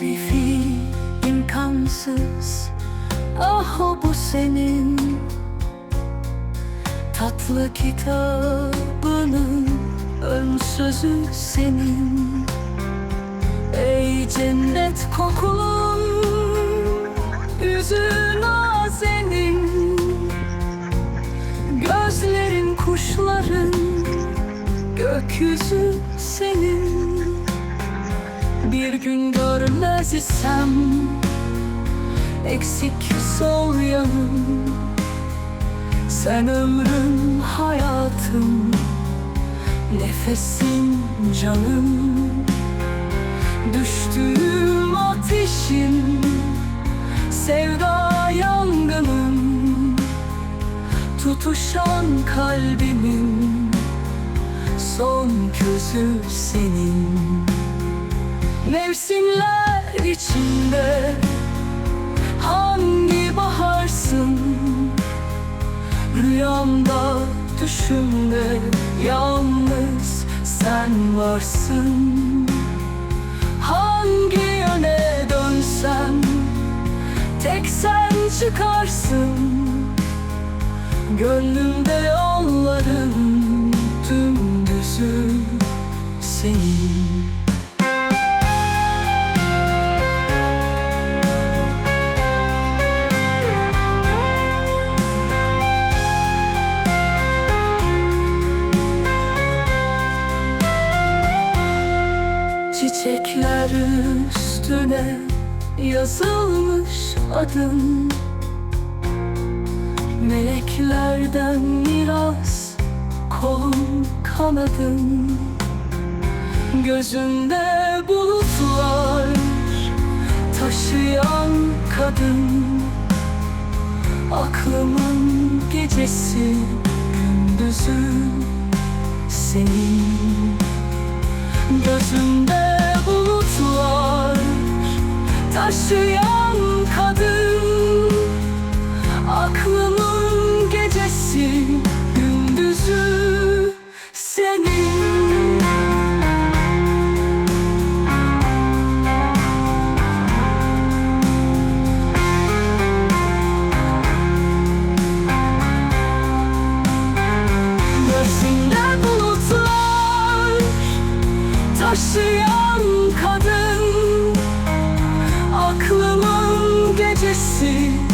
tarifi imkansız. Ah o bu senin Tatlı kitabının ön sözü senin. Ey cennet kokun Yüzün nazenin Gözlerin kuşların Gökyüzü senin Bir gün görmez isem Eksik sol yanım. Sen ömrüm hayatım Nefesim canım. Düştüğüm ateşim Sevda yangınım. Tutuşan kalbimin Son közü senin Mevsimler içinde Hangi baharsın? Rüyamda düşümde Yalnız sen varsın. Hangi yöne dönsem Tek sen çıkarsın. Gönlümde yolların dümdüzü senin Çiçekler üstüne yazılmış adın. Meleklerden miras kolum kanadın. Gözünde bulutlar taşıyan kadın. Aklımın gecesi gündüzü senin. Gözümde taşıyan kadın. Aklımın gecesi gündüzü senin. Gözünde bulutlar taşıyan kadın. Quem de si.